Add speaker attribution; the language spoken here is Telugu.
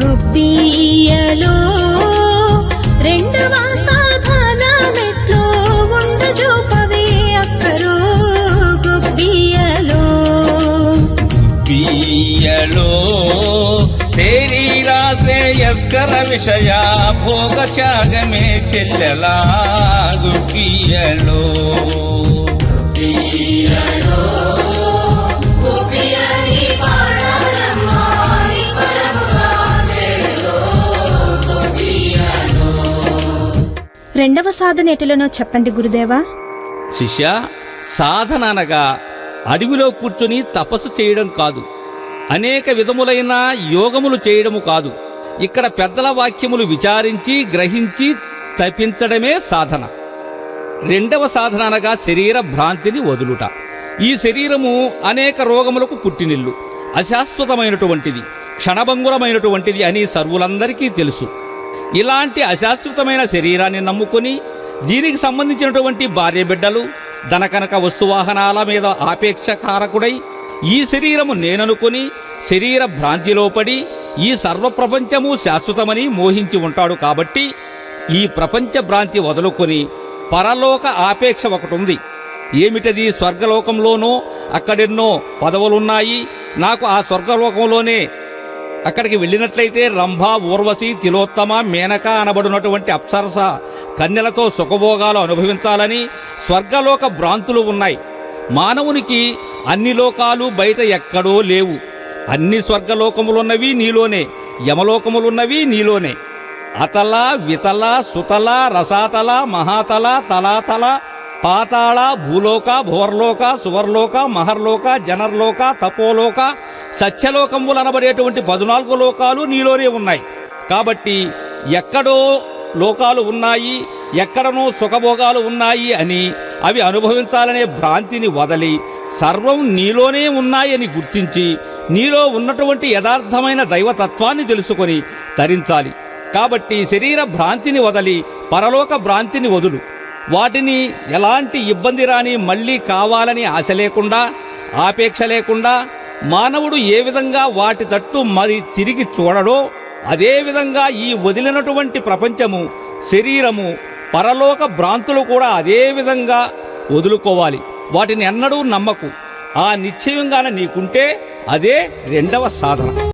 Speaker 1: గుబ్బియలో రెండవ సాధన మెట్లో ఉండజూపవే అక్కరో గుబ్బియలో
Speaker 2: బియ్యలో శరీర శ్రేయస్కర విషయ భోగ త్యాగమే చెల్లెలా గుబ్బియలో
Speaker 1: రెండవ సాధన ఎటులనో చెప్పండి గురుదేవా.
Speaker 2: శిష్య సాధన అనగా అడవిలో కూర్చుని తపస్సు చేయడం కాదు. అనేక విధములైన యోగములు చేయడము కాదు. ఇక్కడ పెద్దల వాక్యములు విచారించి గ్రహించి తపించడమే సాధన. రెండవ సాధన అనగా శరీర భ్రాంతిని వదులుట. ఈ శరీరము అనేక రోగములకు పుట్టినిల్లు. అశాశ్వతమైనటువంటిది క్షణభంగురమైనటువంటిది అని సర్వులందరికీ తెలుసు. ఇలాంటి అశాశ్వతమైన శరీరాన్ని నమ్ముకొని దీనికి సంబంధించినటువంటి భార్య బిడ్డలు ధనకనక వస్తువాహనాల మీద ఆపేక్ష కారకుడై ఈ శరీరము నేననుకుని శరీర భ్రాంతిలో పడి ఈ సర్వప్రపంచము శాశ్వతమని మోహించి ఉంటాడు కాబట్టి ఈ ప్రపంచ భ్రాంతి వదులుకొని పరలోక ఆపేక్ష ఒకటి ఉంది ఏమిటది స్వర్గలోకంలోనో అక్కడెన్నో పదవులున్నాయి. నాకు ఆ స్వర్గలోకంలోనే అక్కడికి వెళ్ళినట్లయితే రంభ ఊర్వశి తిలోత్తమ మేనక అనబడినటువంటి అప్సరస కన్యలతో సుఖభోగాలు అనుభవించాలని స్వర్గలోక భ్రాంతులు ఉన్నాయి. మానవునికి అన్ని లోకాలు బయట ఎక్కడో లేవు. అన్ని స్వర్గలోకములున్నవి నీలోనే యమలోకములున్నవి నీలోనే. అతల వితల సుతల రసాతల మహాతల తలాతల పాతాళ భూలోక భువర్లోక సువర్లోక మహర్లోక జనర్లోక తపోలోక సత్యలోకములు అనబడేటువంటి పద్నాలుగు లోకాలు నీలోనే ఉన్నాయి. కాబట్టి ఎక్కడో లోకాలు ఉన్నాయి ఎక్కడనో సుఖభోగాలు ఉన్నాయి అని అవి అనుభవించాలనే భ్రాంతిని వదలి సర్వం నీలోనే ఉన్నాయని గుర్తించి నీలో ఉన్నటువంటి యథార్థమైన దైవతత్వాన్ని తెలుసుకొని తరించాలి. కాబట్టి శరీర భ్రాంతిని వదలి పరలోక భ్రాంతిని వదులు. వాటిని ఎలాంటి ఇబ్బంది రాని మళ్ళీ కావాలని ఆశ లేకుండా ఆపేక్ష లేకుండా మానవుడు ఏ విధంగా వాటి తట్టు మరి తిరిగి చూడడో అదేవిధంగా ఈ వదిలినటువంటి ప్రపంచము శరీరము పరలోక భ్రాంతులు కూడా అదే విధంగా వదులుకోవాలి. వాటిని ఎన్నడూ నమ్మకు. ఆ నిశ్చయంగానే నీకుంటే అదే రెండవ సాధన.